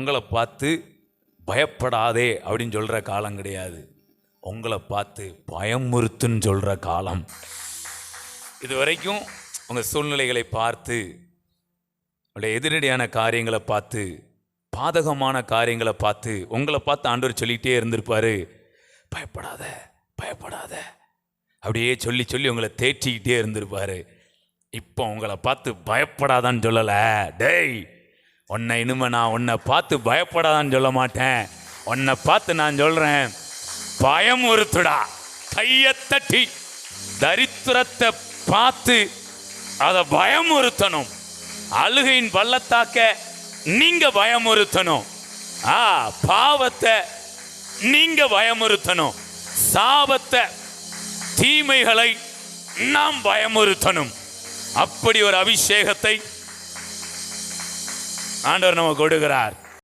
உங்களை பார்த்து பயப்படாதே அப்படின்னு சொல்கிற காலம் கிடையாது. உங்களை பார்த்து பயமுறுத்துன்னு சொல்கிற காலம். இது வரைக்கும் உங்கள் சூழ்நிலைகளை பார்த்து உங்களுடைய எதிரடியான காரியங்களை பார்த்து பாதகமான காரியங்களை பார்த்து உங்களை பார்த்து ஆண்டவர் சொல்லிகிட்டே இருந்திருப்பாரு. பயப்படாத பயப்படாத. அப்படியே சொல்லி சொல்லி உங்களை தேற்றிக்கிட்டே இருந்திருப்பாரு. இப்போ உங்களை பார்த்து பயப்படாதான்னு சொல்லலை. டேய் உன்னை இனிமே நான் உன்னை பார்த்து பயப்படாதான்னு சொல்ல மாட்டேன். உன்னை பார்த்து நான் சொல்கிறேன் பயம் ஒருத்துடா. கையை தட்டி தரித்திரத்தை பார்த்து அதை பயமுறுத்தணும் அழுகையின் பள்ளத்தாக்க நீங்க பயமுறுத்தணும் ஆ பாவத்தை நீங்க பயமுறுத்தணும் சாபத்தை தீமைகளை நாம் பயமுறுத்தணும் அப்படி ஒரு அபிஷேகத்தை ஆண்டவர் நம்ம கொடுக்கிறார்.